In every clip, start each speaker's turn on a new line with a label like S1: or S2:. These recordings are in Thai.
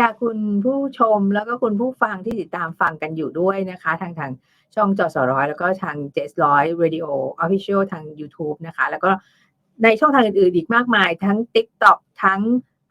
S1: ค่ะ คุณผู้ชมแล้วก็คุณผู้ฟังที่ติดตามฟังกันอยู่ด้วยนะคะ ทางทางช่องจอสร้อยแล้วก็ทางเจสร้อยวิดีโอออฟฟิเชียลทาง YouTube นะคะ แล้วก็ในช่องทางอื่นๆอีกมากมาย ทั้ง TikTok ทั้ง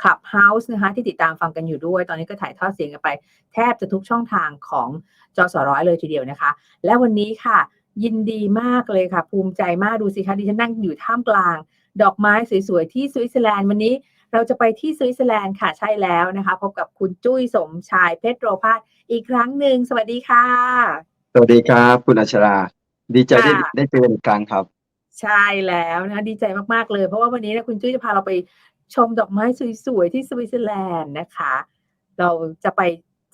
S1: Clubhouse นะคะที่ติดตามฟังกันอยู่ด้วย ตอนนี้ก็ถ่ายทอดเสียงกันไป แทบจะทุกช่องทางของจอสร้อยเลยทีเดียวนะคะ และวันนี้ค่ะ ยินดีมากเลยค่ะ ภูมิใจมากดูสิคะดิฉันนั่งอยู่ท่ามกลาง ดอกไม้สวยๆที่สวิตเซอร์แลนด์วันนี้ เราจะไปที่สวิตเซอร์แลนด์ค่ะใช่แล้วนะคะ พบกับคุณจุ้ยสมชายเพชรโรพาสอีกครั้งหนึ่งสวัสดีค่ะ
S2: สวัสดีครับ คุณอัชราดีใจได้
S1: ค่ะ
S2: ได้เจอกันอีกครั้งครับ
S1: ใช่แล้วนะคะดีใจมากๆเลย เพราะว่าวันนี้นะคุณจุ้ยจะพาเราไปชมดอกไม้สวยๆที่สวิตเซอร์แลนด์นะคะ เราจะไป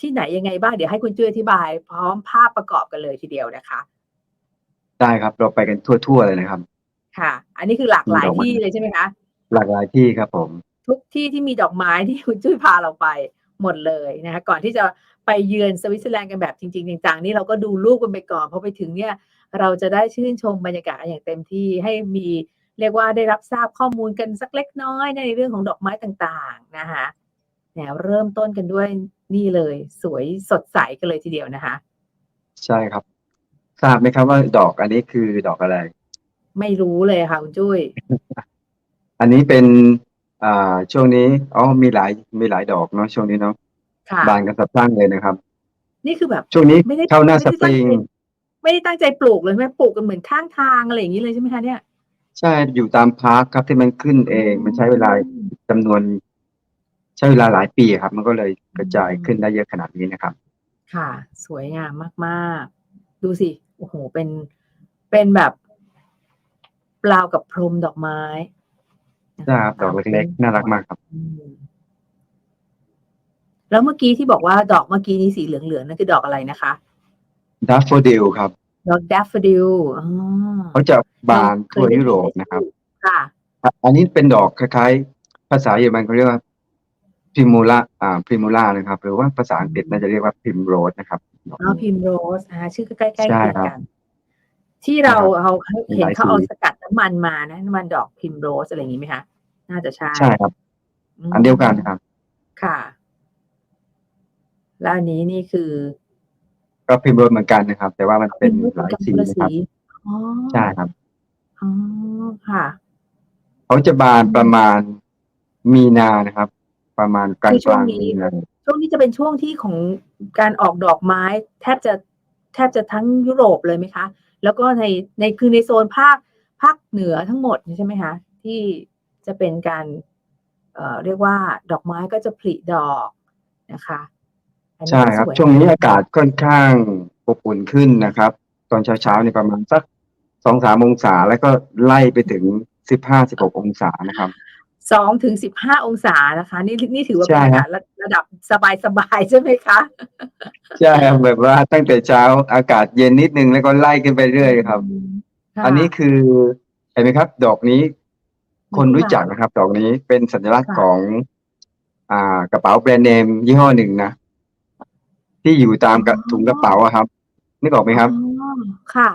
S1: ที่ไหนยังไงบ้างเดี๋ยวให้คุณจุ้ยอธิบาย พร้อมภาพประกอบกันเลยทีเดียวนะคะ
S2: ได้ครับเราไปกันทั่วๆเลยนะครับ
S1: ค่ะ อันนี้คือหลากหลาย
S2: ดอกไม้
S1: ที่เลยใช่ไหมคะ
S2: หลากหลายที่ครับผม
S1: ทุกที่ที่มีดอกไม้ที่คุณจุ้ยพาเราไปหมดเลยนะคะก่อนที่จะไปเยือนสวิตเซอร์แลนด์กันแบบจริงๆจังๆนี่เราก็ดูรูปกันไปก่อนพอไปถึงเนี่ยเราจะได้ชื่นชมบรรยากาศอย่างเต็มที่ให้มีเรียกว่าได้รับทราบข้อมูลกันสักเล็กน้อยในเรื่องของดอกไม้ต่างๆนะคะแนวเริ่มต้นกันด้วยนี่เลย สวยสดใสกันเลยทีเดียวนะคะ
S2: ใช่ครับ ทราบไหมครับว่าดอกอันนี้คือดอกอะไร
S1: ไม่รู้เลยค่ะคุณจุ้ย
S2: อันนี้เป็น อ่า ช่วงนี้อ๋อมีหลายมีหลายดอกเนาะช่วงนี้เนาะ
S1: ค่ะ
S2: บานกันสะพรั่งเลยนะครับ
S1: นี่คือแบบ
S2: ช่วงนี้
S1: ไม่ได้
S2: เข้าหน้าส
S1: ไม่ได้
S2: ปริง
S1: ตั้งใจไม่ได้ตั้งใจปลูกเลยใช่ไหมปลูกกันเหมือนข้างทางอะไรอย่างนี้เลยใช่ไหมคะเนี่ย
S2: ใช่อยู่ตามพาร์คครับที่มันขึ้นเอง มันใช้เวลา
S1: อืม
S2: จำนวน ใช้เวลาหลายปีครับ มันก็เลยกระจาย
S1: อืม
S2: ขึ้นได้เยอะขนาดนี้นะครับ
S1: ค่ะ สวยงามมากๆ ดูสิโอ้โหเป็นเป็นแบบปลาวกับพรมดอกไม้ นะะ
S2: ใช่ครับดอกเล็กๆ น่ารักมากครับ
S1: อืมแล้วเมื่อกี้ที่บอกว่าดอกเมื่อกี้นี้สีเหลืองๆนั่นคือดอกอะไรนะคะ
S2: ดัฟโฟดิลครับ
S1: ดอกดัฟฟดิลอ๋อ
S2: เขาจะบาน
S1: เค
S2: ทั่วย
S1: ได้
S2: ยุโรป
S1: ยิ
S2: นะครับ
S1: ค่ะ
S2: อะ อันนี้เป็นดอกคล้ายๆ ภาษาเยอรมันเขาเรียกว่าพิมูล่าอ่าพิมูล่านะครับ หรือว่าภาษาอังกฤษน่าจะเรียกว่าพิมโรสนะครับดอก
S1: อ๋อ
S2: นี้
S1: พิมโรสอ่าชื่อก็ใกล้ๆ
S2: ใช่
S1: เคียง
S2: ครับ
S1: กัน ที่เรา
S2: นะครับ
S1: เอา
S2: มี
S1: เห็น
S2: หลาย
S1: เขาเอา
S2: สี
S1: สกัดน้ำมันมานะน้ำมันดอกพิมโรสอะไรอย่างนี้ไหมคะ น่าจะใช่
S2: ใช่ครับ
S1: ม
S2: อันเดียวกันครับ
S1: ค่ะ แล้วอันนี้นี่คือ
S2: ก็พิมโรสเหมือนกันนะครับ แต่ว่ามันเป็นหลายสี
S1: คนละ
S2: นะครับ
S1: อ๋อ
S2: ใช่ครับ
S1: อ๋อค่ะ
S2: เขาจะบานประมาณมีนานะครับ ประมาณกลาง
S1: คือช่
S2: ก
S1: วง
S2: ลาง
S1: นี้
S2: มีนา
S1: ช่วงนี้จะเป็นช่วงที่ของการออกดอกไม้ แทบจะแทบจะทั้งยุโรปเลยไหมคะ แล้วก็ในในคือในโซนภาคภาคเหนือทั้งหมดใช่ไหมคะ ที่ จะเป็นการเอ่อเรียกว่าดอกไม้ก็จะผลิดอกนะคะอันนี้
S2: ใช่
S1: ก็
S2: ครับ
S1: สวย
S2: ช่วงนี้อากาศค่อนข้างอบอุ่นขึ้นนะครับ ตอนเช้าๆนี่ประมาณสักสองสามองศาแล้วก็ไล่ไปถึงสิบห้าสิบหกองศานะครับ
S1: สองถึงสิบห้าองศานะคะ นี่นี่ถือว่าเป็น
S2: ใช่
S1: อา
S2: ครั
S1: กา
S2: บ
S1: ศระระดับสบายสบายๆใช่ไหมคะ
S2: ใช่ครับแบบว่าตั้งแต่เช้าอากาศเย็นนิดนึงแล้วก็ไล่ขึ้นไปเรื่อยครับ
S1: ค่ะ
S2: อันนี้คือเห็นไหมครับ ดอกนี้
S1: มัน
S2: คนรู้
S1: ที่
S2: จัก
S1: มา
S2: นะครับดอกนี้เป็นสัญลักษณ์
S1: ค่ะ
S2: ของ อ่ากระเป๋าแบรนด์เนมยี่ห้อหนึ่งนะที่อยู่ตามกระถุงกระเป๋าอะครับ นึกออกไหมครับ
S1: อ๋อค่ะ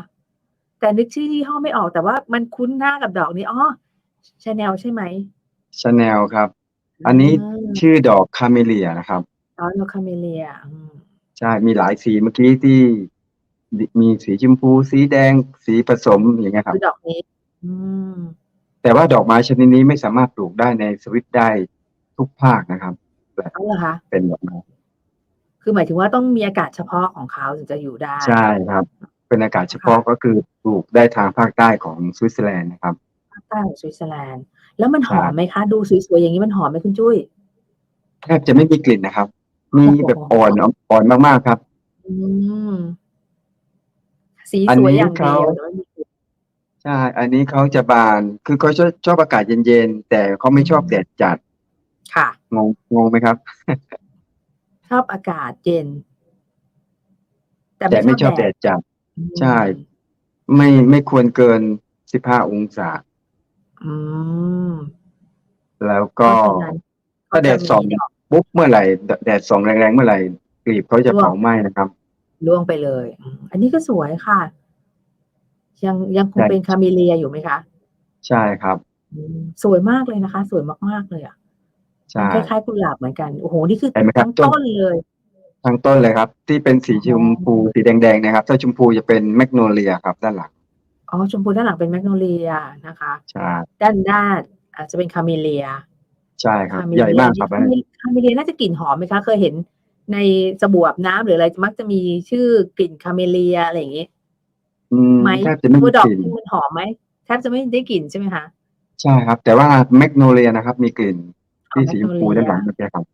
S1: แต่นึกชื่อยี่ห้อไม่ออกแต่ว่ามันคุ้นหน้ากับดอกนี้อ๋อชาแนลใช่ไหม
S2: ชาแนลครับ อันนี้าชื่อดอกคาเมเลียนะครับ
S1: อ๋อโลคาเมเลียอืม
S2: ใช่มีหลายสีเมื่อกี้ที่มีสีชมพู สีแดงสีผสมอย่างเงี้ยครับ
S1: คือดอกนี้ อืม
S2: แต่ว่าดอกไม้ชนิดนี้ไม่สามารถปลูกได้ในสวิตได้ทุกภาคนะครับ
S1: เอาเหรอคะ
S2: เป็นดอกไม้
S1: คือหมายถึงว่าต้องมีอากาศเฉพาะของเขาถึงจะอยู่ได้
S2: ใช่ครับ เป็นอากาศเฉพาะก็คือปลูกได้ทางภาคใต้ของสวิตเซอร์แลนด์นะครับ
S1: ภาคใต้ของสวิตเซอร์แลนด์ แล้วมันหอม
S2: ใช่
S1: ไหมคะ ดูสวยๆอย่างนี้มันหอมไหมคุณจุ้ย
S2: แทบจะไม่มีกลิ่นนะครับ มีแบบอ่อนอ่อนมากๆครับ
S1: อืม สี
S2: อัน
S1: สวย
S2: นี้
S1: อย่างเดียว
S2: เขา
S1: แต่ว่ามีกลิ่น
S2: ใช่ อันนี้เขาจะบาน คือเขาชอบชอบอากาศเย็นๆ แต่เขาไม่ชอบแดดจัด
S1: ค่ะ
S2: งงงงไหมครับ
S1: ชอบอากาศเย็น
S2: แต่ไม่ชอบแดดจัด
S1: อืม
S2: ใช่ ไม่ไม่ควรเกินสิบห้าองศา
S1: อืม
S2: แล้วก็
S1: เพราะฉะนั้น
S2: ถ้าแดดส่อง
S1: ก็จะมี
S2: ปุ๊บเมื่อไหร่ แดดส่องแรงๆ เมื่อไหร่กลีบเขาจะเผาไหม้นะครับ
S1: ล่วงไปเลยอืมอันนี้ก็สวยค่ะ ยังยังคง
S2: ใช่
S1: เป็นคาเมเลียอยู่ไหมคะ
S2: ใช่ครับ
S1: อืมสวยมากเลยนะคะ สวยมากๆเลยอะ
S2: ใช่
S1: คล้ายๆกุหลาบเหมือนกันโอ้โหนี่คือ
S2: เห็นไหมครับ
S1: ทั้ง
S2: ต้น
S1: ต้นเลย
S2: ทั้งต้นเลยครับ ที่เป็นสีชมพู
S1: อ๋อ
S2: สีแดงๆนะครับถ้าชมพูจะเป็นแมกโนเลียครับ ด้านหลัง
S1: อ๋อชมพูด้านหลังเป็นแมกโนเลียนะคะ
S2: ใช่
S1: ด้านหน้าอาจจะเป็นคาเมเลีย
S2: ใช่ครับ
S1: คาเม
S2: ใหญ่
S1: เลีย
S2: มากครับอันนั้น
S1: คาเมเลียน่าจะกลิ่นหอมไหมคะ เคยเห็นในสบู่อาบน้ำหรืออะไรมักจะมีชื่อกลิ่นคาเมเลียอะไรอย่างงี้
S2: อืม
S1: ไหม
S2: แทบจะไม่
S1: ตั
S2: มี
S1: วดอก
S2: กลิ่น
S1: ที่มันหอมไหมแทบจะไม่ได้กลิ่นใช่ไหมคะ
S2: ใช่ครับ แต่ว่าแมกโนเลียนะครับ มีกลิ่น
S1: อ๋อ
S2: ที่สีชมพู
S1: magnolia
S2: ด้านหลังเมื่อกี้ครับ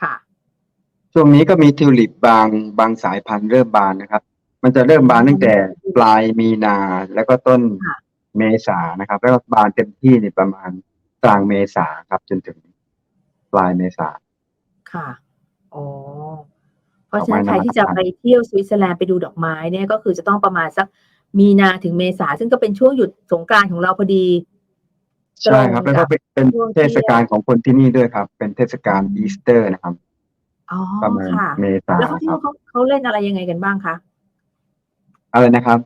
S1: ค่ะ
S2: ช่วงนี้ก็มีทิวลิปบางบางสายพันธุ์เริ่มบานนะครับ มันจะเริ่มบานตั้งแต่ปลายมีนาแล้วก็ต้น
S1: ค่ะ
S2: เมษานะครับ แล้วก็บานเต็มที่ในประมาณกลางเมษาครับ จนถึงปลายเมษา
S1: ค่ะ อ๋อ เพราะ
S2: ดอก
S1: ฉะ
S2: ไม้
S1: นั้นใคร
S2: นานา
S1: ที่จะ
S2: พันธุ์
S1: ไปเที่ยวสวิตเซอร์แลนด์ไปดูดอกไม้เนี่ยก็คือจะต้องประมาณสักมีนาถึงเมษาซึ่งก็เป็นช่วงหยุดสงกรานต์ของเราพอดี
S2: ใช่ครับ แล้วก็เป็นเป็น
S1: ช่วงที่
S2: เทศกาลของคนที่นี่ด้วยครับ เป็นเทศกาลอีสเตอร์นะครับ
S1: อ๋อ
S2: ประมาณ
S1: ค่ะ
S2: เมษา
S1: แล้วเขาที่
S2: ครั
S1: นู่
S2: บ
S1: นเขาเขาเล่นอะไรยังไงกันบ้างคะ
S2: อะไรนะครับ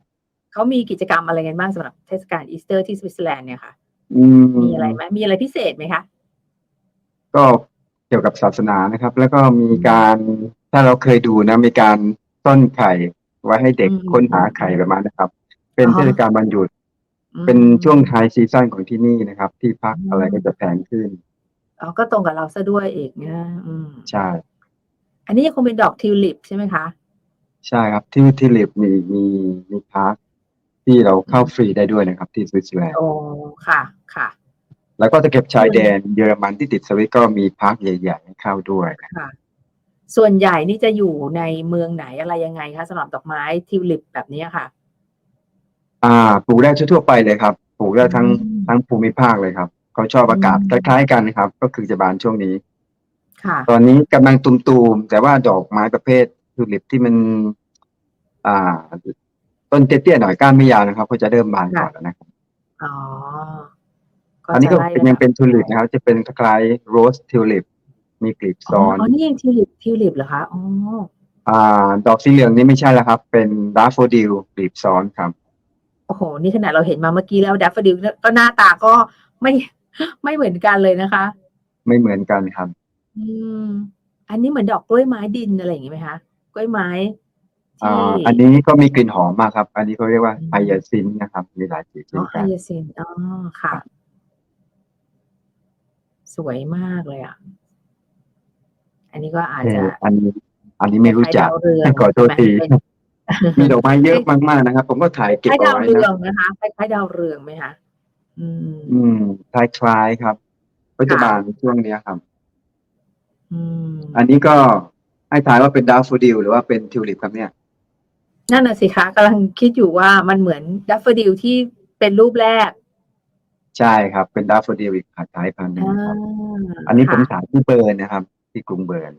S1: เขามีกิจกรรมอะไรกันบ้างสำหรับเทศกาลอีสเตอร์ที่สวิตเซอร์แลนด์เนี่ยค่ะ
S2: อื
S1: มีอะไรไหมมีอะไรพิเศษไหมคะ
S2: ก็เกี่ยวกับศาสนานะครับ แล้วก็มีการ ถ้าเราเคยดูนะมีการซ่อนไข่ไว้ให้เด็ก
S1: อืม
S2: ค้นหาไข่ประมาณนะครับ เป็น
S1: อ๋อ
S2: เทศกาลวันหยุด
S1: อืม
S2: เป็นช่วงไฮซีซั่นของที่นี่นะครับ ที่พัก
S1: อืม
S2: อะไรก็จะแพงขึ้น
S1: อ๋อก็ตรงกับเราซะด้วยอีกนะอืม
S2: ใช่
S1: อันนี้ยังคงเป็นดอกทิวลิปใช่ไหมคะ
S2: ใช่ครับที่ที่ลิบมีมีมีพักที่เราเข้าฟรีได้ด้วยนะครับ ที่สวิตเซอร์แลนด์
S1: โอ้ค่ะค่ะ
S2: แล้วก็ตะเก็บชายแดนเยอรมันที่ติดสวิตก็มีพักใหญ่ๆให้เข้าด้วย
S1: ค่ะ ส่วนใหญ่นี่จะอยู่ในเมืองไหนอะไรยังไงคะสำหรับดอกไม้ทิวลิปแบบนี้ค่ะ
S2: อ่าปลูกได้ทั่วๆไปเลยครับปลูกได้ทั้ง
S1: อืม
S2: ทั้งภูมิภาคเลยครับเขาชอบอากาศ
S1: อืม
S2: คล้ายๆกันนะครับ ก็คือจะบานช่วงนี้
S1: ค่ะ
S2: ตอนนี้กำลังตุมๆแต่ว่าดอกไม้ประเภททิวลิปที่มัน อ่า ต้นเตี้ยๆหน่อยก้านไม่ยาวนะครับก็จะเริ่มบานก่อนแล้วนะครับ
S1: อ๋อ
S2: อันนี้ก็
S1: จะไล่
S2: เป็นยังเป็นทิวลิปนะครับ จะเป็นคล้ายโรสทิวลิป มีกลีบ
S1: อ๋อ
S2: ซ้อน
S1: อ๋อนี่ยังทิวลิปทิวลิปเหรอคะอ๋อ
S2: อ่า ดอกสีเหลืองนี่ไม่ใช่แล้วครับ เป็นดาฟโฟดิลกลีบซ้อนครับ
S1: โอ้โห นี่ขนาดเราเห็นมาเมื่อกี้แล้วดัฟเฟอร์ดิลก็หน้าตาก็ไม่ไม่เหมือนกันเลยนะคะ
S2: ไม่เหมือนกันครับ
S1: อืม อันนี้เหมือนดอกกล้วยไม้ดินอะไรอย่างงี้ไหมคะกล้วยไม้
S2: อ่
S1: ที่า
S2: อันนี้ก็มีกลิ่นหอมมากครับ อันนี้เขาเรียกว่า
S1: อืม
S2: ไฮยาซินนะครับ มีหลายสีเช่
S1: อ๋อนไฮ
S2: กัน
S1: ยาซินอ๋อค่ะ สวยมากเลยอะ อันนี้ก็อาจ
S2: เอ
S1: จะ
S2: ออันนี้อันนี้ไม่รู้จัก
S1: คล้ายๆดาวเรือง
S2: ขอโทษที
S1: ใช่ไหม
S2: มีดอกไม้เยอะมากๆนะครับ ผมก็ถ่าย
S1: ค
S2: เก็บ
S1: ล้าย
S2: เอา
S1: ดาว
S2: ไว้
S1: เรือง
S2: นะ
S1: นะคะคล้ายๆดาวเรืองไหมคะอืม
S2: อืมคล้ายๆครับปัจจุบันช่วงเนี้ยครับ
S1: อืม
S2: อันนี้ก็ให้ทายว่าเป็นดาฟโฟดิลหรือว่าเป็นทิวลิปครับเนี่ย
S1: นั่นน่ะสิคะกำลังคิดอยู่ว่ามันเหมือนดัฟเฟอร์ดิลที่เป็นรูปแรก
S2: ใช่ครับ เป็นดาฟโฟดิลอีกสายพันธุ์หนึง
S1: อ่า
S2: ครับ อันนี้ผม
S1: ค่ะ
S2: ถ่ายที่เบิร์นนะครับ ที่กรุงเบิร์น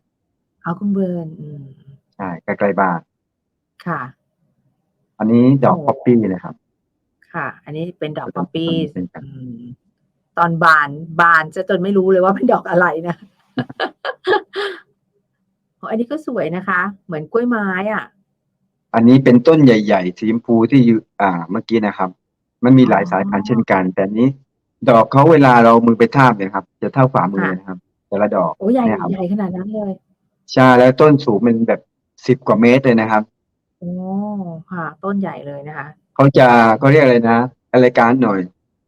S1: เอาคุณเบิร์นอืม
S2: ใช่ใกล้ๆบ้าน
S1: ค่ะ
S2: อันนี้ดอก
S1: โอ้
S2: ป๊อปปี้นะครับ
S1: ค่ะ อันนี้เป็นดอก
S2: เป็น
S1: ป๊อปปี้
S2: เป็นกัน
S1: อืมตอนบานบานจะจนไม่รู้เลยว่าเป็นดอกอะไรนะ โอ้อันนี้ก็สวยนะคะ เหมือนกล้วยไม้อะ
S2: อันนี้เป็นต้นใหญ่ๆสีชมพูที่อยู่อ่าเมื่อกี้นะครับ มันมีหลาย
S1: อ๋อ
S2: สายพันธุ์เช่นกัน แต่อันนี้ ดอกเขาเวลาเรามือไปทาบเนี่ยครับ จะเท่าฝ่ามือนะครับ แต่ละดอก
S1: โอ้ใหญ่
S2: เนี่ยครับ
S1: ใหญ่ขนาดนั้นเลย
S2: ใช่แล้วต้นสูงเป็นแบบสิบกว่าเมตรเลยนะครับ
S1: โอ้ค่ะ ต้นใหญ่เลยนะคะ
S2: เขาจะเขาเรียกอะไรนะรายการหน่อย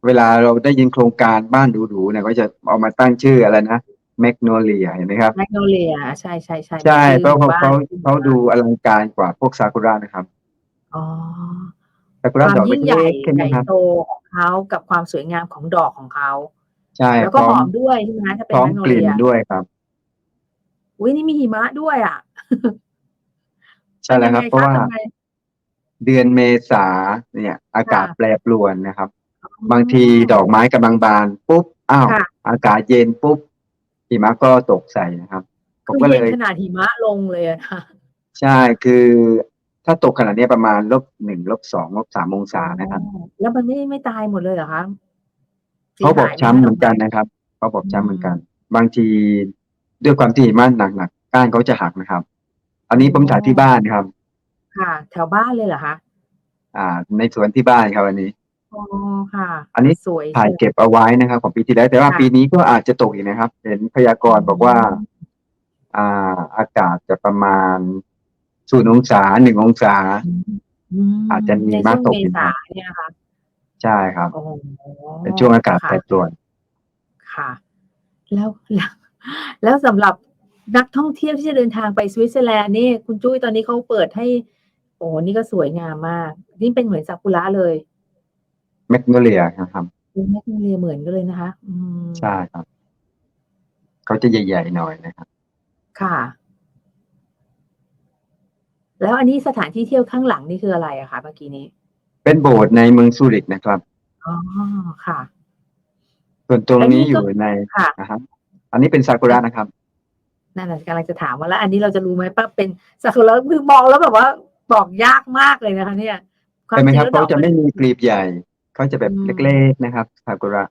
S2: เวลาเราได้ยินโครงการบ้านหรูๆเนี่ยก็จะเอามาตั้งชื่ออะไรนะแมกโนเลียเห็นไหมครับ
S1: แมกโนเลียใช่ใช่ใช่
S2: ใช่
S1: มี
S2: เพราะ
S1: ชื่อ
S2: เขา
S1: หมู่
S2: เขา
S1: บ้น
S2: เขาดูอลังการกว่าพวกซากุระนะครับ
S1: อ๋อ
S2: ซากุ
S1: ค
S2: ระ
S1: วาม
S2: ดอก
S1: ยิ่งใหญ่
S2: เล็กๆใช่ไห
S1: ให
S2: ม
S1: ญ่
S2: ครับ
S1: โตของเขากับความสวยงามของดอกของเขา
S2: ใช่
S1: แล้ว
S2: พ
S1: ก็
S2: ร้อ
S1: หอ
S2: ม
S1: มด้วยใช่ไหมคะถ้าเป็
S2: พ
S1: น
S2: ร้อม
S1: แมกโน
S2: กลิ่
S1: เลี
S2: น
S1: ย
S2: ด้วยครับ
S1: อุ้ยนี่มีหิมะด้วยอะ
S2: ใช่แล้วครับ
S1: ป็น
S2: เพราะ
S1: ยัง
S2: ว่า
S1: ไงคทำไม
S2: เดือนเมษาเนี่ย อากาศ
S1: ค่ะ
S2: แปรปรวนนะครับ บางทีดอกไม้กำลังบานปุ๊บอ้าว
S1: ค่ะ
S2: อากาศเย็นปุ๊บหิมะก็ตกใส่นะครับ ผม
S1: คือ
S2: ก็เล
S1: เย็น
S2: ย
S1: ขนาดหิมะลงเลยอะนะ
S2: ใช่คือถ้าตกขนาดนี้ประมาณลบหนึ่งลบสองลบสามองศานะครับ
S1: อ๋อแล้วมันไม่ไม่ตายหมดเลยเหรอคะสีย
S2: เขาบอบ
S1: หายไช้ำ
S2: เหมือนกันนะครับเขาบอบช้ำเหมือนกัน บางทีด้วยความที่หิมะหนักๆก้านเขาจะหักนะครับ อันนี้ผมถ่ายที่บ้านครับ
S1: ค่ะ แถวบ้านเลยเหรอคะ
S2: อ่า ในสวนที่บ้านครับอันนี้
S1: อ๋อค่ะ
S2: อันนี้
S1: สวย
S2: ถ่าย
S1: สวย
S2: เก็บเอาไว้นะครับ ของปีที่แล้ว แต่ว่า
S1: ค่ะ
S2: ปีนี้ก็อาจจะตกอีกนะครับ เห็นพยากรณ์บอกว่า อ่า อากาศจะประมาณศูนย์องศาหนึ่งองศา
S1: ม
S2: อาจจะมี
S1: ใน
S2: มาก
S1: ช่วง
S2: ตก
S1: เม
S2: อีกนะ
S1: ษาเนี่ยนะคะ
S2: ใช่ครับ
S1: โอ้โห
S2: เป็นช่วงอากาศ
S1: ค่ะ
S2: แปรปรวน
S1: ค่ะ แล้วแล้วแล้วสำหรับนักท่องเที่ยวที่จะเดินทางไปสวิตเซอร์แลนด์นี่คุณจุ้ยตอนนี้เขาเปิดให้ โอ้โหนี่ก็สวยงามมาก นี่เป็นเหมือนซากุระเลย
S2: แมกโนเลียนะครับ
S1: เป็นแมกโนเลียเหมือนกันเลยนะคะ อืม
S2: ใช่ครับเขาจะใหญ่ๆหน่อยนะครับ
S1: ค่ะ แล้วอันนี้สถานที่เที่ยวข้างหลังนี่คืออะไรอะคะเมื่อกี้นี้
S2: เป็นโบสถ์ในเมืองซูริกนะครับ
S1: อ๋อ ค่ะ
S2: ส่วนตรงนี้อยู่ใน
S1: ค่ะ
S2: นะครับอันนี้เป็นซากุระนะครับ
S1: นั่นแหละกำลังจะถามว่าแล้ว อันนี้เราจะรู้ไหมป้าเป็นซากุระคือมองแล้วแบบว่าบอกยากมากเลยนะคะ เนี่ยวา
S2: ใช่ไหม
S1: จง
S2: ครับ
S1: แล้ว
S2: เขา
S1: ดอก
S2: จะไม่มีกลีบใหญ่เขาจะแบบ
S1: อืม
S2: เล็กๆนะครับซากุระ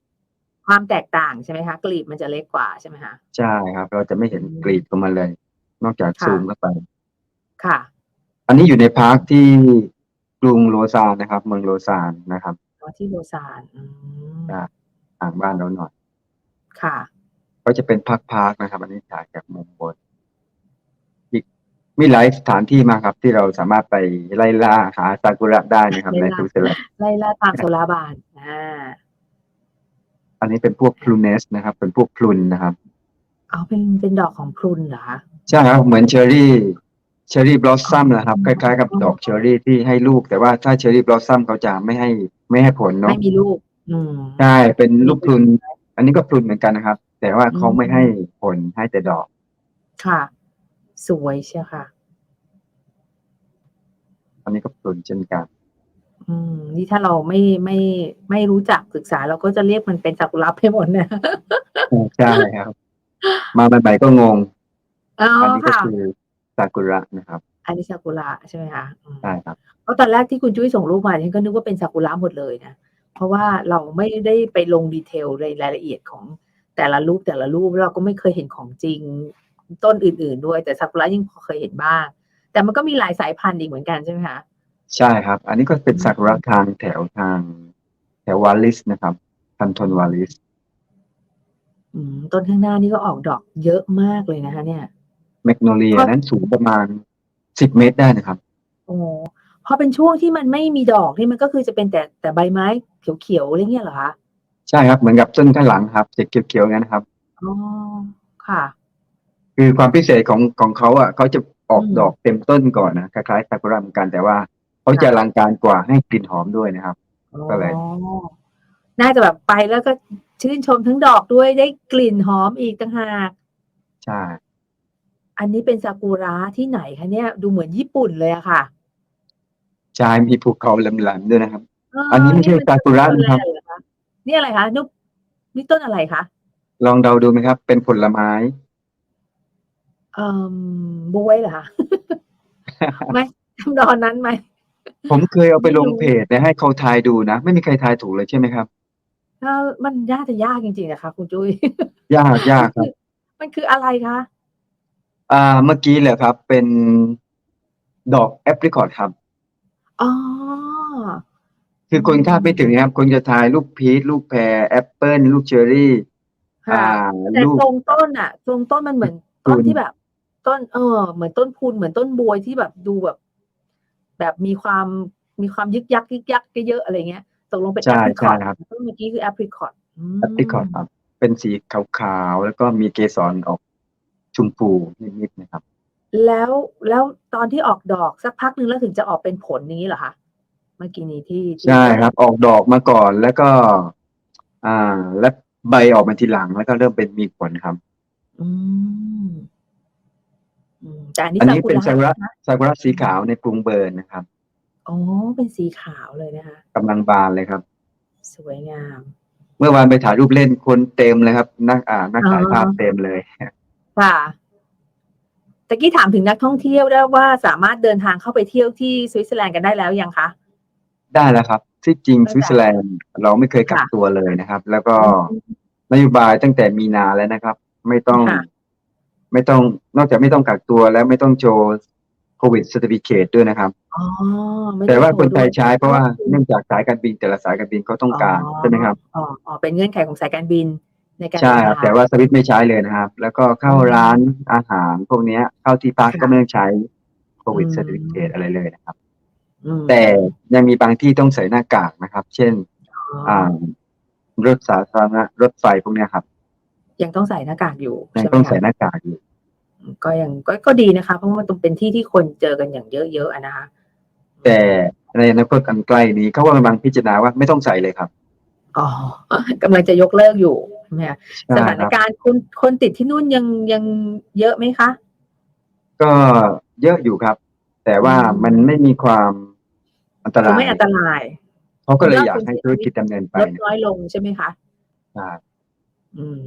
S1: ความแตกต่างใช่ไหมคะกลีบมันจะเล็กกว่าใช่ไหมคะ
S2: ใช่ครับ เราจะไม่เห็น
S1: อืม
S2: กลีบออกมาเลย นอกจาก
S1: ค่ะ
S2: ซูมเข้าไป
S1: ค่ะ
S2: อันนี้อยู่ในพาร์คที่ กรุงโลซานนะครับ เมืองโลซานนะครับ
S1: อ๋อที่โลซานอืม
S2: ครับห่างบ้านเราหน่อย
S1: ค่ะ
S2: ก็จะเป็นพักพาร์คนะครับ อันนี้ถ่ายจากมุมบนอีกมีหลายสถานที่มากครับ ที่เราสามารถไปไล่ล่าหาซากุระได้นะครับ ใน
S1: ไล่ล่า
S2: สวิตเซอร์แลนด์
S1: ไล่ล่าตามโซลาร์บานอ่า
S2: อันนี้เป็นพวกพลูเนสนะครับ เป็นพวกพลุนนะครับ
S1: เอาเป็นเป็นดอกของพลุนเหรอคะ
S2: ใช่ครับเหมือนเชอร์รี่ เชอร์รี่บลอสซัมนะครับคล้ายๆกับดอกเชอร์รี่ที่ให้ลูก แต่ว่าถ้าเชอร์รี่บลอสซัมเขาจะไม่ให้ไม่ให้ผลเนาะ
S1: ไม่มีลูกอืม
S2: ใช่เป็นลูกพลุน อันนี้ก็พลุนเหมือนกันนะครับ แต่ว่าเขาไม่ให้ผลให้แต่ดอก
S1: ค่ะ สวยเชียวค่ะ
S2: อันนี้ก็พลุนเช่นกัน
S1: อืม นี่ถ้าเราไม่ไม่ไม่รู้จักศึกษา เราก็จะเรียกมันเป็นซากุระไปหมดนะ
S2: ใช่ครับ มาใหม่ๆก็งง
S1: อ๋อ
S2: อันนี้ก็
S1: ค่ะ
S2: คือ ซากุระนะครับ
S1: อันนี้ซากุระใช่ไหมคะอืม
S2: ใช่ครับ
S1: เพราะตอนแรกที่คุณจุ้ยส่งรูปมาฉันก็นึกว่าเป็นซากุระหมดเลยนะ เพราะว่าเราไม่ได้ไปลงดีเทลในรายละเอียดของแต่ละรูปแต่ละรูปเราก็ไม่เคยเห็นของจริงต้นอื่น ๆ ด้วย แต่ซากุระยิ่งพอเคยเห็นบ้าง แต่มันก็มีหลายสายพันธุ์อีกเหมือนกันใช่ไหมคะ
S2: ใช่ครับ อันนี้ก็เป็นซากุระทางแถวทาง แถววาลิสนะครับคันทนวาลิส
S1: อืมต้นข้างหน้านี่ก็ออกดอกเยอะมากเลยนะคะ เนี่ย
S2: แมกโนเลีย
S1: ครับ
S2: นั้นสูงประมาณสิบเมตรได้นะครับ
S1: โอ้พอเป็นช่วงที่มันไม่มีดอกนี่มันก็คือจะเป็นแต่แต่ใบไม้เขียวๆอะไรเงี้ยเหรอคะ
S2: ใช่ครับเหมือนกับต้นข้างหลังครับจะเขียวๆงั้นนะครับ
S1: อ๋อค่ะ
S2: คือความพิเศษของของเขาอะเขาจะออก
S1: อืม
S2: ดอกเต็มต้นก่อนนะคล้ายๆซากุระเหมือนกันแต่ว่าเขาจะ
S1: ค่ะ
S2: อลังการกว่าให้กลิ่นหอมด้วยนะครับก็เลย
S1: อ๋อน่าจะแบบไปแล้วก็ชื่นชมทั้งดอกด้วยได้กลิ่นหอมอีกต่างหาก
S2: ใช่
S1: อันนี้เป็นซากุระที่ไหนคะเนี่ย ดูเหมือนญี่ปุ่นเลยอะค่ะ
S2: ใช่มีภูเขาแหลมๆด้วยนะครับ
S1: เอั
S2: นนี้ไม่ใช่
S1: เป็
S2: ซากุระนะครับ
S1: ต้นอไเหอคะนี่อะไรคะนุกนี่ต้นอะไรคะ
S2: ลองเดาดูไหมครับ เป็นผลไม้
S1: เอ่อบวยเหรอคะไม่ทำนอนนั้นไหม
S2: ผมเคยเอาไปลง
S1: ไม่รู้
S2: เพจนะให้เขาทายดูนะ ไม่มีใครทายถูกเลยใช่ไหมครับ
S1: เออมันยากจะยากจริงๆนะคะคุณจุ้ย
S2: ยากยากครับ
S1: มันคืออะไรคะ
S2: อ่า เมื่อกี้เลยครับ เป็นดอกแอปริคอตครับ
S1: อ๋อ
S2: คือคนคาดไม่ถึงนะครับ คนจะทายลูกพีช ลูกแพร แอปเปิล ลูกเชอร์รี่
S1: ค่ะ
S2: อ่า
S1: แต่
S2: ลูก
S1: ทรงต้นอะทรงต้นมันเหมือน
S2: พลู
S1: ต้น
S2: น
S1: ที่แบบ ต้น เออ เหมือนต้นพูน เหมือนต้นบวยที่แบบดูแบบ แบบมีความ มีความยึกยัก ยึกยักเยอะ ๆ อะไรเงี้ย ตกลงเป็น
S2: ใช่
S1: แอปริคอต
S2: ใช่ครับ
S1: ต้นเมื่อกี้คือแอปริคอต
S2: แอปริคอตครับ เป็นสีขาว ๆ แล้วก็มีเกสรออก ชมพูนิดๆนะครับ
S1: แล้วแล้วตอนที่ออกดอกสักพักหนึ่งแล้วถึงจะออกเป็นผลอย่างนี้เหรอคะเมื่อกี้นี้ที่ที่
S2: ใช่ครับ ออกดอกมาก่อนแล้วก็ อ่า และใบออกมาทีหลังแล้วก็เริ่มเป็นมีผลครับ
S1: อืมอืมแต่อันนี้
S2: อันนี้เป็นซากุระ
S1: นะ
S2: ซากุระสีขาวในกรุงเบิร์นนะครับ
S1: อ๋อเป็นสีขาวเลยนะคะ
S2: กำลังบานเลยครับ
S1: สวยงาม
S2: เมื่อวานไปถ่ายรูปเล่นคนเต็มเลยครับ นักอ่านักถ่ายภาพเต็มเลย
S1: ค่ะตะกี้ถามถึงนักท่องเที่ยวได้ว่าสามารถเดินทางเข้าไปเที่ยวที่สวิตเซอร์แลนด์กันได้แล้วยังคะ
S2: ได้แล้วครับ ที่จริง
S1: ได้
S2: สวิตเซอร์แลนด์เราไม่เคยกัก
S1: ค่ะ
S2: ตัวเลยนะครับ แล้วก็
S1: อืม
S2: นโยบายตั้งแต่มีนาแล้วนะครับ ไม่ต้อง
S1: ค่ะ
S2: ไม่ต้องนอกจากไม่ต้องกักตัวแล้วไม่ต้องโชว์โควิด c e r t i f i c a t e ด้วยนะครับ
S1: อ๋อไม่
S2: แต่ว่า
S1: ต้อง
S2: คนไทย
S1: ด้วย
S2: ใช้เพราะว่า
S1: อืม
S2: เนื่องจากสายการบินแต่ละสายการบินเขาต้องการใช่ไหมครับ
S1: อ๋ออ๋อเป็นเงื่อนไขของสายการบิน ในการ
S2: ใช่ครับ
S1: เดินทง
S2: แต่ว่าสวิตไม่ใช้เลยนะครับ แล้วก็เข้า
S1: อืม
S2: ร้านอาหารพวกเนี้ย เข้าที่พัก
S1: ค่ะ
S2: ก็ไม่ต้องใช้โควิด
S1: อืม
S2: c e r t i f i c a t e อะไรเลยนะครับ
S1: อืม
S2: แต่ยังมีบางที่ต้องใส่หน้ากากนะครับ เช่น
S1: อ๋อ
S2: อ่ารถสาธารณะรถไฟพวกเนี้ยครับ
S1: ยังต้องใส่หน้ากากอยู่
S2: ยัง
S1: ใช่ไหม
S2: ต้อง
S1: คะ
S2: ใส่หน้ากากอยู่
S1: ก็ยังก็ก็ดีนะคะ เพราะว่ามันเป็นที่ที่คนเจอกันอย่างเยอะๆอะนะคะ
S2: แต่ในอนาคตอันใกล้นี้เขาว่ากำลังพิจารณาว่าไม่ต้องใส่เลยครับ
S1: อ๋อกำลังจะยกเลิกอยู่ ใช่ไหมคะ
S2: ใช่
S1: สถาน
S2: ครับ
S1: การณ์คนคนติดที่นู่นยังยังเยอะไหมคะ
S2: ก็เยอะอยู่ครับ แต่ว่า
S1: อืม
S2: มันไม่มีความอันต
S1: คือ
S2: ราย
S1: ไม่อันตราย
S2: เขาก็เลย
S1: ยอด
S2: อยาก
S1: คน
S2: ให้
S1: เสีย
S2: ธุรกิจดำเนินไป
S1: ลด
S2: นะ
S1: น้อยลงใช่ไหมคะ
S2: ครับ
S1: อืม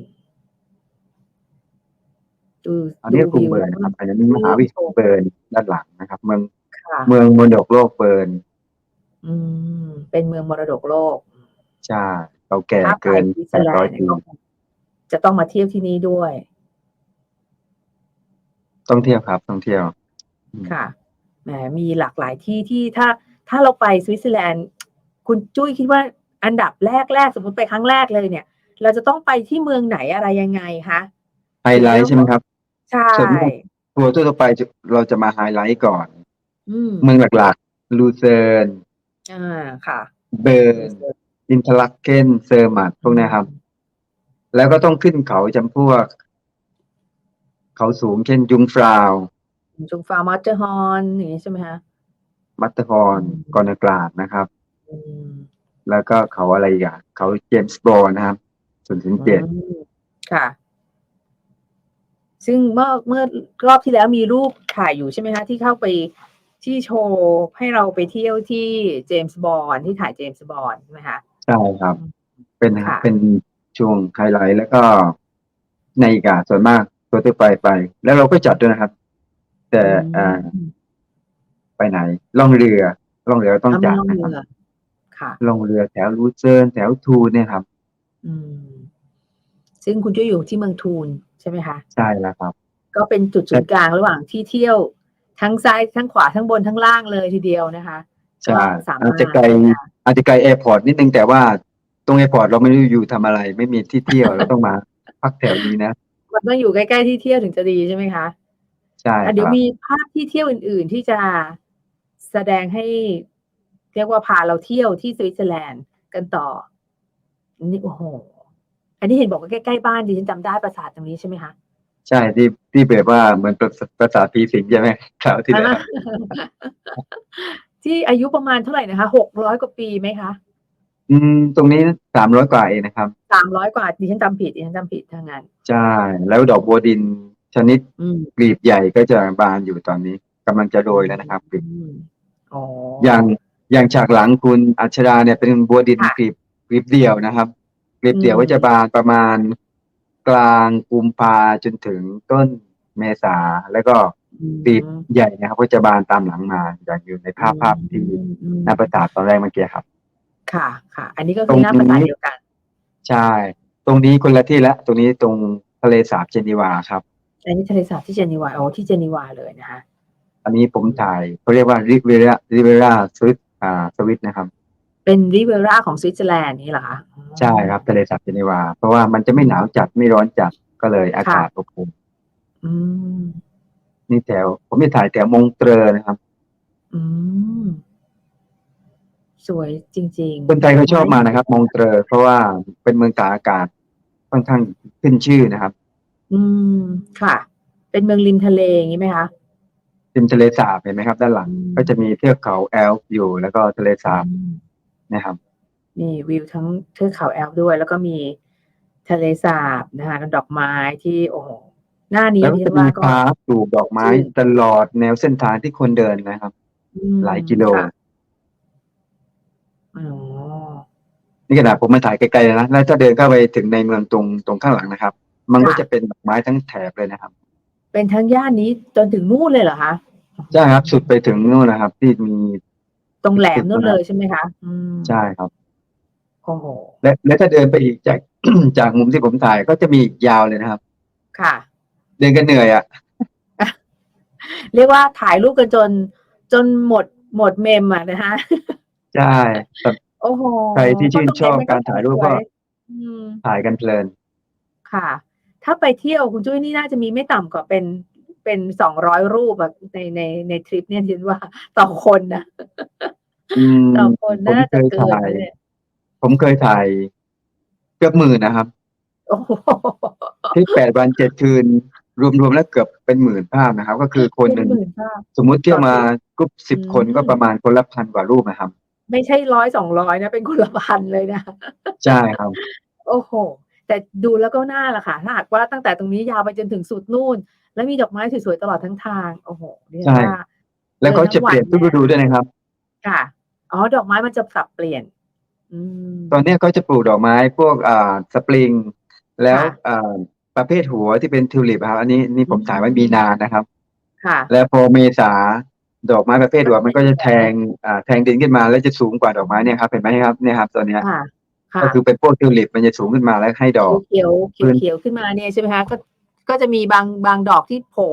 S1: ดู
S2: อันนี้กลุ่ม
S1: วิว
S2: เบิร์นนะครับอันนี้มหาวิทยาลัยเบิร์นด้านหลังนะครับ เมือง
S1: ค่ะ
S2: เมืองมรดกโลกเบิร์น
S1: อืมเป็นเมืองมรดกโลก
S2: ใช่ เก่าแก่
S1: ถ้าไป
S2: เกิน
S1: สวิตเซ
S2: แป
S1: อ
S2: ด
S1: ร์แล
S2: ร้อนย
S1: ด์
S2: ปี
S1: เนี่ยก็จะต้องมาเที่ยวที่นี่ด้วย
S2: ต้องเที่ยวครับ ต้องเที่ยว
S1: ค่ะ แหม มีหลากหลายที่ที่ถ้า ถ้าเราไปสวิตเซอร์แลนด์ คุณจุ้ยคิดว่าอันดับแรกแรกสมมติไปครั้งแรกเลยเนี่ย เราจะต้องไปที่เมืองไหนอะไรยังไงคะ
S2: ไฮไลท์ใช่ไหมครับ
S1: ใช่
S2: ส่วนมากทัวร์ทั่วๆไปจะเราจะมาไฮไลท์ก่อน
S1: อืม
S2: เมืองหลักๆ ลูเซิร์น
S1: อ่าค่ะ
S2: เบิร์น อินทลักเกนเซอร์มัดพวกเนี้ยครับ แล้วก็ต้องขึ้นเขาจำพวก เขาสูงเช่นยุงฟราว
S1: จุงฟาร์มัตเตอร์ฮอนอย่างนี้ใช่ไหมคะ
S2: มัตเตอร์ฮอน
S1: อืม
S2: กอร์นกราดนะครับ
S1: อืม
S2: แล้วก็เขาอะไรอีกอะเขาเจมส์บอลนะครับศูนย์ถึงเจ็ด
S1: อืมค่ะ ซึ่งเมื่อเมื่อรอบที่แล้วมีรูปถ่ายอยู่ใช่ไหมคะที่เข้าไปที่โชว์ให้เราไปเที่ยวที่เจมส์บอนด์ที่ถ่ายเจมส์บอนด์ใช่ไหมคะ
S2: ใช่ครับ เป็น
S1: ค่ะ
S2: เป็นช่วงไฮไลท์แล้วก็ในอีกาส่วนมากตัวทั่วไปไป แล้วเราก็จัดด้วยนะครับ แต่อ่า
S1: อืม
S2: ไปไหนล่องเรือล่องเรือต้องจัด
S1: เอา
S2: นะ
S1: เรื
S2: ครับ
S1: อค่ะ
S2: ล่องเรือแถวลูเซิร์นแถวทูเนี่ยครับ
S1: อืม ซึ่งคุณจุ้ยอยู่ที่เมืองทูนใช่ไหมคะ
S2: ใช่แล้วครับ
S1: ก็เป็นจุดศูนย์กลางระหว่างที่เที่ยวทั้งซ้ายทั้งขวาทั้งบนทั้งล่างเลยทีเดียวนะคะ
S2: ใช่
S1: ก็สามาร
S2: อา
S1: ถ
S2: จจะไกล อาจจะไกลแอร์พอร์ตนิดนึงแต่ว่าตรงแอร์พอร์ตเราไม่รู้อยู่ทำอะไร ไม่มีที่เที่ยวเราต้องมาพักแถวนี้นะ
S1: มันต้องอยู่ใกล้ๆที่เที่ยวถึงจะดีใช่ไหมคะ
S2: ใช่ค
S1: อะเดี๋ยว
S2: รับ
S1: มีภาพที่เที่ยวอื่น ๆ ที่จะแสดงให้เรียกว่าพาเราเที่ยวที่สวิตเซอร์แลนด์กันต่อนี่โอ้โหอันนี้เห็นบอกว่าใกล้ๆบ้านดิฉันจำได้ปราสาทตรงนี้ใช่ไหมคะ
S2: ใช่ที่ที่แบบว่าเหมือนประประสาทพีสิงห์ใช่ไหมคราวที่แล้ว
S1: ที่อายุประมาณเท่าไหร่นะคะหกร้อยกว่าปีไหมคะ
S2: อืม ตรงนี้สามร้อยกว่าเองนะครับ
S1: สามร้อยกว่าดิฉันจำผิดดิฉันจำผิดทางนั้น
S2: ใช่แล้วดอกบัวดินชนิด
S1: อืม
S2: กลีบใหญ่ก็จะบานอยู่ตอนนี้กำลังจะโรยแล้วนะครับกลีบ
S1: อืมอ๋อ
S2: อย่างอย่างฉากหลังคุณอัชราเนี่ยเป็นบัวดิน
S1: ค่ะ
S2: กลีบกลีบเดียวนะครับกลีบเดียว
S1: อืม
S2: ก็จะบานประมาณกลางกุมภาจนถึงต้นเมษาแล้วก็
S1: อืม
S2: กลีบใหญ่นะครับ ก็จะบานตามหลังมาอย่างอยู่ในภาพภาพที่
S1: อืมอืม
S2: หน้าประสาทตอนแรกเมื่อกี้ครับ
S1: ค่ะ ค่ะ อันนี้ก็
S2: ตร
S1: คื
S2: ง
S1: อหน้าประสาท
S2: นี้
S1: เดียวกัน
S2: ใช่ ตรงนี้คนละที่ละ ตรงนี้ตรงทะเลสาบเจนีวาครับ
S1: อันนี้ทะเลสาบที่เจนีวาโอ้ที่เจนีวาเลยนะคะ
S2: อันนี้ผมถ่ายเขาเรียกว่าริเวราริเวราสวิตอ่าสวิตนะครับ
S1: เป็นริเวราของสวิตเซอร์แลนด์นี่เหรอคะอ๋อ
S2: ใช่ครับทะเลสาบเจนีวา เพราะว่ามันจะไม่หนาวจัดไม่ร้อนจัดก็เลยอากาศอบอุ่น
S1: อืม
S2: นี่แถว ผมจะถ่ายแถวมงเตรอนะครับ
S1: อืมสวยจริง ๆ
S2: คนไทยเขาชอบมานะครับ มงเตรอเพราะว่าเป็นเมืองตากอากาศค่อนข้างขึ้นชื่อนะครับ
S1: อืมค่ะ เป็นเมืองริมทะเลอย่างนี้ไหมคะ
S2: ริมทะเลสาบเห็นไหมครับ ด้านหลัง
S1: อืม
S2: ก็จะมีเทือกเขาแอลป์อยู่ แล้วก็ทะเลสาบ
S1: อืม
S2: นะครับ
S1: มีวิวทั้งเทือกเขาแอลป์ด้วย แล้วก็มีทะเลสาบนะคะดอกไม้ที่โอ้โห หน้านี้
S2: แล้วก็
S1: ที่
S2: จะมี
S1: ว่าก็
S2: พาร์คปลูกดอกไม้
S1: ชื่น
S2: ตลอดแนวเส้นทางที่คนเดินนะครับ
S1: อืม
S2: หลายกิโล
S1: ค่ะอ๋อ
S2: นี่ขนาดผมมาถ่ายไกลๆนะแล้วถ้าเดินเข้าไปถึงในเมืองตรงตรงข้างหลังนะครับ มันก็จะเป็นดอกไม้ทั้งแถบเลยนะครับ
S1: เป็นทั้งย่านนี้จนถึงนู่นเลยเหรอคะ
S2: ใช่ครับ สุดไปถึงนู่นนะครับ ที่มี
S1: ตรงแหลมนู่นเลยใช่ไหมคะอืม
S2: ใช่ครับ
S1: โอ้โห
S2: และและถ้าเดินไปอีกจากจากมุมที่ผมถ่ายก็จะมีอีกยาวเลยนะครับ
S1: ค่ะ
S2: เดินกันเหนื่อยอะ
S1: เรียกว่าถ่ายรูปกันจน จนหมดหมดเมมอะนะคะ
S2: ใช่แต่
S1: โอ้โห
S2: ใครที่ชื่นชอบการถ่ายรูปก็
S1: อืม
S2: ถ่ายกันเพลิน
S1: ค่ะ ถ้าไปเที่ยวคุณจุ้ยนี่น่าจะมีไม่ต่ำกว่าเป็นเป็นสองร้อยรูปอะในในในทริปเนี่ยฉันว่าต่อคนนะ
S2: อืม
S1: ต่อคน
S2: ผม
S1: น่า
S2: เค
S1: จะ
S2: ย
S1: เกิน
S2: ถ่าย
S1: ไปเนี่ย
S2: ผมเคยถ่ายเกือบหมื่นนะครับ
S1: โอ้โห
S2: ที่แปดวันเจ็ดคืน รวมๆแล้วเกือบเป็นหมื่นภาพนะครับ ก็คือคนห
S1: เป็
S2: นึ่
S1: น
S2: ง
S1: หมื่นภาพ
S2: สมมุติเที่ยวมากรุ๊ปสิบ
S1: อืม
S2: คนก็ประมาณคนละพันกว่ารูปนะครับ
S1: ไม่ใช่ร้อยสองร้อยนะเป็นคนละพันเลยนะ
S2: ใช่ครับ
S1: โอ้โห แต่ดูแล้วก็น่าละค่ะ ถ้าหากว่าตั้งแต่ตรงนี้ยาวไปจนถึงสุดนู่น แล้วมีดอกไม้สวยๆตลอดทั้งทาง โอ้โหเรียก
S2: ใช่
S1: ว่า
S2: แล้วก็จะเปลี่ยนทุกฤดูด้วยนะครับ
S1: ค่ะ อ๋อ ดอกไม้มันจะสับเปลี่ยน อืม
S2: ตอนเนี้ยก็จะปลูกดอกไม้พวกอ่าสปริง แล้ว
S1: ค่ะ
S2: อ่า ประเภทหัวที่เป็นทิวลิปครับ อันนี้นี่ผม
S1: อืม
S2: ถ่ายไว้มีนานนะครับ
S1: ค่ะ
S2: แล้วพอเมษาดอกไม้ประเภทหัวมันก็จะแทงอ่าแทงดินขึ้นมาแล้วจะสูงกว่าดอกไม้เนี่ยครับเห็นไหมครับเนี่ยครับตัวเนี้ย
S1: ค่ะ ค่ะ
S2: ก็คือเป็นพวกทิวลิปมันจะสูงขึ้นมาแล้วให้ดอก
S1: เขียวๆ
S2: พื้น
S1: เขียวๆขึ้นมาเนี่ยใช่ไหมคะก็ก็จะมีบางบางดอกที่โผล่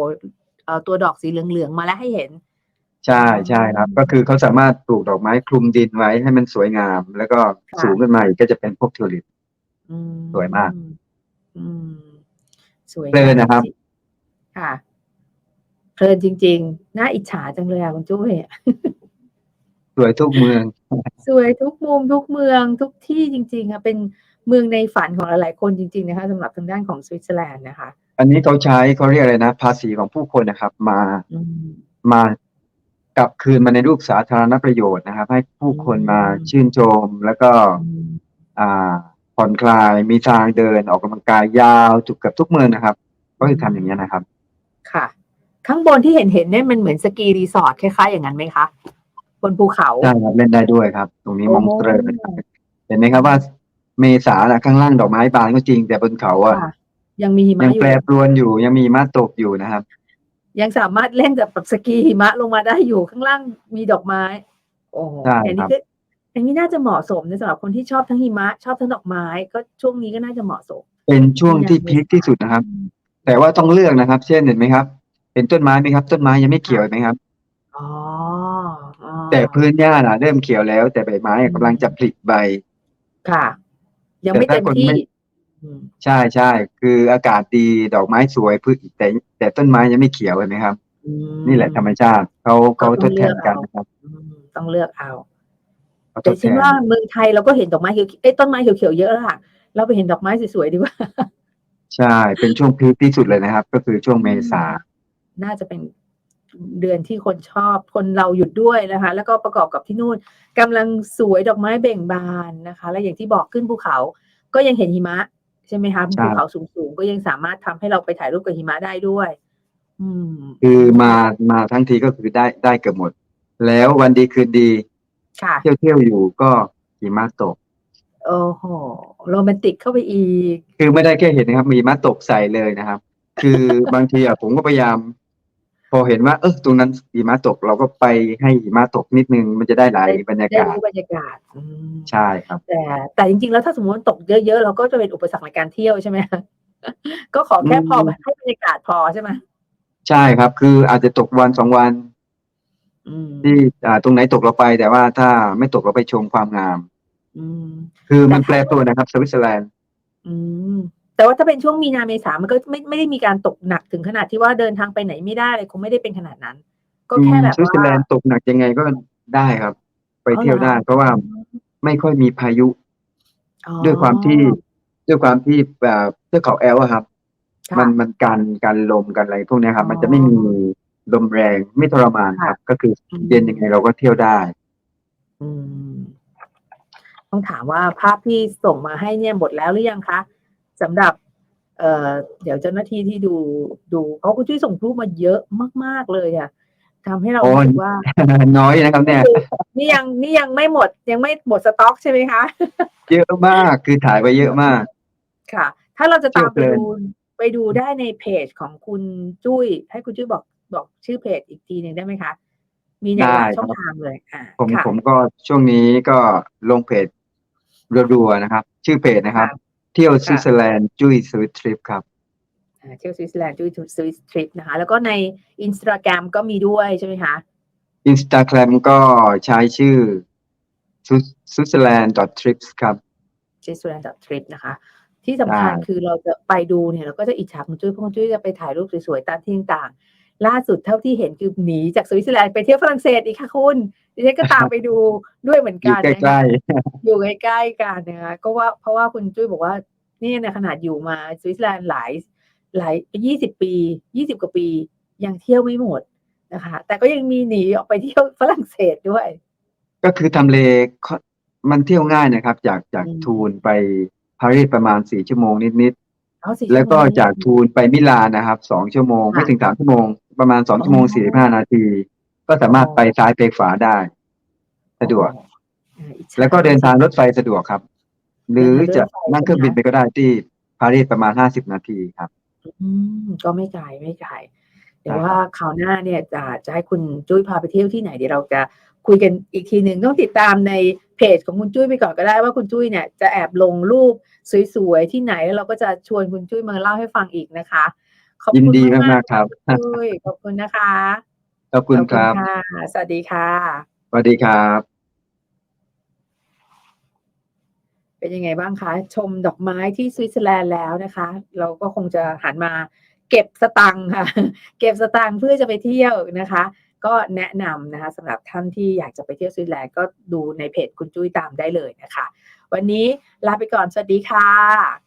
S1: เอ่อตัวดอกสีเหลืองๆมาแล้วให้เห็น
S2: ใช่ใช่ครับ ก็คือเขาสามารถปลูกดอกไม้คลุมดินไว้ให้มันสวยงาม แล้วก็
S1: ค่ะ
S2: สูงขึ้นมาอีกก็จะเป็นพวกทิวลิป
S1: อืม
S2: สวยมาก
S1: อืม สวย
S2: เพลินนะครับ
S1: จงๆค่ะเพลินจริง ๆ น่าอิจฉาจังเลยอะคุณจุ้ย
S2: สวยทุกเมือง
S1: สวยทุกมุมทุกเมืองทุกที่จริง ๆอะเป็นเมืองในฝันของหลายๆคนจริง ๆ นะคะสำหรับทางด้านของสวิตเซอร์แลนด์นะคะ
S2: อันนี้เขาใช้เขาเรียกอะไรนะ ภาษีของผู้คนนะครับ มา
S1: อืม
S2: มากลับคืนมาในรูปสาธารณประโยชน์นะครับ ให้ผู้คนมา
S1: อืม
S2: ชื่นชมแล้วก็
S1: อืม
S2: อ่า ผ่อนคลาย มีทางเดินออกกำลังกายยาวจุกเกับทุกเมืองนะครับ ก็คือทำอย่างนี้ยนะครับ
S1: ค่ะ ข้างบนที่เห็นเห็นเนี่ยมันเหมือนสกีรีสอร์ทคล้ายๆอย่างนั้นไหมคะบนภูเขา
S2: ใช่ครับเล่นได้ด้วยครับ ตรงนี้
S1: โอ้
S2: มองเตรอนะครับเห็นไหมครับว่า เมษาน่ะข้างล่างดอกไม้บานก็จริง แต่บนเขาอะ
S1: ค่ะยังมีหิมะ
S2: ยัง
S1: อยู่
S2: แปรปรวนอยู่ยังมีหิมาตกอยู่นะครับ
S1: ยังสามารถเล่นแบบสกีหิมะลงมาได้อยู่ข้างล่างมีดอกไม้โอ้โห
S2: ใช่
S1: อัน
S2: ครั
S1: นี้
S2: บ
S1: ก็ อันนี้น่าจะเหมาะสมนะสำหรับคนที่ชอบทั้งหิมะ ชอบทั้งดอกไม้ ก็ช่วงนี้ก็น่าจะเหมาะสม
S2: เป็นช่วงที่พีคที่สุดนะครับ แต่ว่าต้องเลือกนะครับ เช่นเห็นไหมครับเห็นต้นไม้ไหมครับ ต้นไม้ยังไม่เขียวเห็นไหมครับ
S1: อ๋ออ๋อ
S2: แต่พื้นหญ้าน่ะเริ่มเขียวแล้ว แต่ใบไม้
S1: อืม
S2: กำลังจะผลิใบ
S1: ค่ะ ยังไม่
S2: แต่
S1: เต็
S2: ถ้ามคน
S1: ที่
S2: ไม่
S1: อืม
S2: ใช่ใช่คืออากาศดีดอกไม้สวยพืชแต่แต่ต้นไม้ยังไม่เขียวเห็นไหมครับ
S1: อืม
S2: นี่แหละธรรมชาติเขาเขา
S1: ก็
S2: ท
S1: ต้อ
S2: ด
S1: ง
S2: แท
S1: เลื
S2: น
S1: อก
S2: กัน
S1: เอา
S2: นะครับ
S1: อืมต้องเลือกเอา
S2: เขาท
S1: แต่
S2: ดแท
S1: ฉัน
S2: น
S1: ว่าเมืองไทยเราก็เห็นดอกไม้เขียวเอ้ยต้นไม้เขียวๆเยอะแล้วล่ะเราไปเห็นดอกไม้สวยๆดีกว่า
S2: ใช่ เป็นช่วงพีคที่สุดเลยนะครับ ก็คือช่วงเมษา
S1: น่าจะเป็นเดือนที่คนชอบคนเราหยุดด้วยนะคะ แล้วก็ประกอบกับที่นู่นกำลังสวยดอกไม้เบ่งบานนะคะ และอย่างที่บอกขึ้นภูเขา ก็ยังเห็นหิมะ ใช่ไหมคะ
S2: ใช่
S1: ภูเขาสูงๆก็ยังสามารถทำให้เราไปถ่ายรูปกับหิมะได้ด้วย อืม
S2: คือมามาทั้งทีก็คือได้ได้เกือบหมด แล้ววันดีคืนดี
S1: ค่ะ
S2: เที่ยวเที่ยวอยู่ก็หิมะตก
S1: โอ้โหโรแมนติกเข้าไปอีก
S2: คือไม่ได้แค่เห็นนะครับ มีหิมะตกใส่เลยนะครับ คือบางทีอะผมก็พยายาม พอเห็นว่า เออตรงนั้นหิมะตก เราก็ไปให้หิมะตกนิดนึงมันจะได้หลายบรรยา
S1: ได้
S2: กาศ
S1: รู้บรรยากาศอืม
S2: ใช่ครับ
S1: แต่แต่จริงๆ แล้วถ้าสมมติว่าตกเยอะๆ เราก็จะเป็นอุปสรรคในการเที่ยวใช่ไหมคะก็ขอแค่พอ
S2: อืม
S1: ให้บรรยากาศพอใช่ไหม
S2: ใช่ครับ คืออาจจะตกวันสองวัน
S1: อืม
S2: ที่อ่าตรงไหนตกเราไป แต่ว่าถ้าไม่ตกเราไปชมความงาม
S1: อืม
S2: คือมันแปรปรวนนะครับสวิตเซอร์แลนด์
S1: อืม แต่ว่าถ้าเป็นช่วงมีนาเมษามันก็ไม่ไม่ได้มีการตกหนักถึงขนาดที่ว่าเดินทางไปไหนไม่ได้เลยคงไม่ได้เป็นขนาดนั้น ก็แค่แบบ
S2: สวิตเซอร์แล
S1: ว่าน
S2: ด์ตกหนักยังไงก็ได้ครับ ไปเที่ยวได้
S1: อ๋อหอ
S2: เพราะว่าไม่ค่อยมีพายุ
S1: อ๋อ
S2: ด้วยความที่ด้วยความที่แบบเทือกเขาแอลอะครับ
S1: ค่ะ
S2: มันมันกันกันลมกันอะไรพวกเนี้ยครับ
S1: อ๋อ
S2: มันจะไม่มี ลมแรงไม่ทรมานครับ ก็คือเย็นยังไงเราก็เที่ยวได้
S1: อืมต้องถามว่าภาพที่ส่งมาให้เนี่ยหมดแล้วหรือยังคะสำหรับ เอ่อเดี๋ยวเจ้าหน้าที่ที่ดูดูเพราะคุณจุ้ยส่งรูปมาเยอะมาก ๆเลยอะทำให้เรา
S2: โอ้ย
S1: รู้สึกว่า
S2: น้อยนะครับเนี่ย
S1: นี่ยังนี่ยังไม่หมดยังไม่หมดสต็อกใช่ไหมคะ
S2: เยอะมากคือถ่ายไปเยอะมาก
S1: ค่ะ ถ้าเราจะตามไป
S2: เชื่อเพลิน
S1: ดูไปดูได้ในเพจของคุณจุ้ย ให้คุณจุ้ยบอก บอกชื่อเพจอีกทีหนึ่งได้ไหมคะ มีในหลายช่องทางเลยอ่า
S2: ผม
S1: ค่ะ
S2: ผมก็ช่วงนี้ก็ลงเพจรัวๆนะครับ ชื่อเพจนะครับ
S1: ค่ะ
S2: เที่ยวสวิตเซอร์แลนด์จุ้ยสวิตทริปครับ
S1: อ่าเที่ยวสวิตเซอร์แลนด์จุ้ยสวิสทริปนะคะ แล้วก็ในอินสตาแกรมก็มีด้วยใช่ไหมคะ
S2: อินสตาแกรมก็ใช้ชื่อ switzerland trips ครับ
S1: เจส w แลนด์ทริปนะคะ ที่สำคัญ
S2: ได้
S1: คือเราจะไปดูเนี่ยเราก็จะอิจฉาคุณจุ้ยเพราะคุณจุ้ยจะไปถ่ายรูปสวยๆตามที่ต่างๆ ล่าสุดเท่าที่เห็นคือหนีจากสวิตเซอร์แลนด์ไปเที่ยวฝรั่งเศสอีกค่ะคุณดิฉันก็ตามไปดูด้วยเหมือน
S2: อยู่
S1: กัน
S2: ใก
S1: นะคะ
S2: ล้
S1: อยู่ใกล้ๆกันนะคะก็ว่าเพราะว่าคุณจุ้ยบอกว่านี่ในขนาดอยู่มาสวิตเซอร์แลนด์หลายหลายยี่สิบปียี่สิบกว่าปียังเที่ยวไม่หมดนะคะ แต่ก็ยังมีหนีออกไปเที่ยวฝรั่งเศสด้วย
S2: ๆก็คือทำเลค่อนมันเที่ยวง่ายนะครับ จากจาก
S1: อืม
S2: ทูนไปปารีสประมาณสี่ชั่วโมงนิด
S1: เอาสิ
S2: ๆแล้วก็
S1: ชั่วโมง
S2: จากทูนไปมิลานนะครับสองชั่วโมง
S1: ค่ะ
S2: ไม่ถึงสามชั่วโมง ประมาณสองชั่วโมง
S1: อ๋อ
S2: สี่สิบห้านาที ก็สามารถ
S1: อ๋อ
S2: ไปซ้ายไปขวาได้ สะดวก
S1: อ๋ออิจฉา
S2: แล้วก็เดินทางรถไฟสะดวกครับ หรือจะ
S1: เดินทางรถไฟ
S2: นั่งเครื่องบิน
S1: ใช่
S2: ไป
S1: ไหม
S2: ก็ได้ที่ปารีสประมาณห้าสิบนาทีครับ
S1: อืมก็ไม่ไกลไม่ไกลเดี๋ยว
S2: ครับ
S1: ว่าคราวหน้าเนี่ยจะจะให้คุณจุ้ยพาไปเที่ยวที่ไหนเดี๋ยวเราจะคุยกันอีกทีหนึ่งต้องติดตามในเพจของคุณจุ้ยไปก่อนก็ได้ว่าคุณจุ้ยเนี่ยจะแอบลงรูปสวยๆที่ไหนแล้วเราก็จะชวนคุณจุ้ยมาเล่าให้ฟังอีกนะคะ ขอบ
S2: ยิน
S1: คุณ
S2: ดี
S1: มาก
S2: มากๆครับ
S1: ๆคุณจุ้ยขอบคุณนะคะ
S2: ขอบคุณครับ
S1: ขอค่ะสวัสดีค่ะ
S2: สวัสดีครับ
S1: เป็นยังไงบ้างคะ ชมดอกไม้ที่สวิตเซอร์แลนด์แล้วนะคะ เราก็คงจะหันมาเก็บสตังค์ค่ะ เก็บสตังค์เพื่อจะไปเที่ยวนะคะ ก็แนะนำนะคะสำหรับท่านที่อยากจะไปเที่ยวสวิตเซอร์แลนด์ก็ดูในเพจคุณจุ้ยตามได้เลยนะคะ วันนี้ลาไปก่อน สวัสดีค่ะ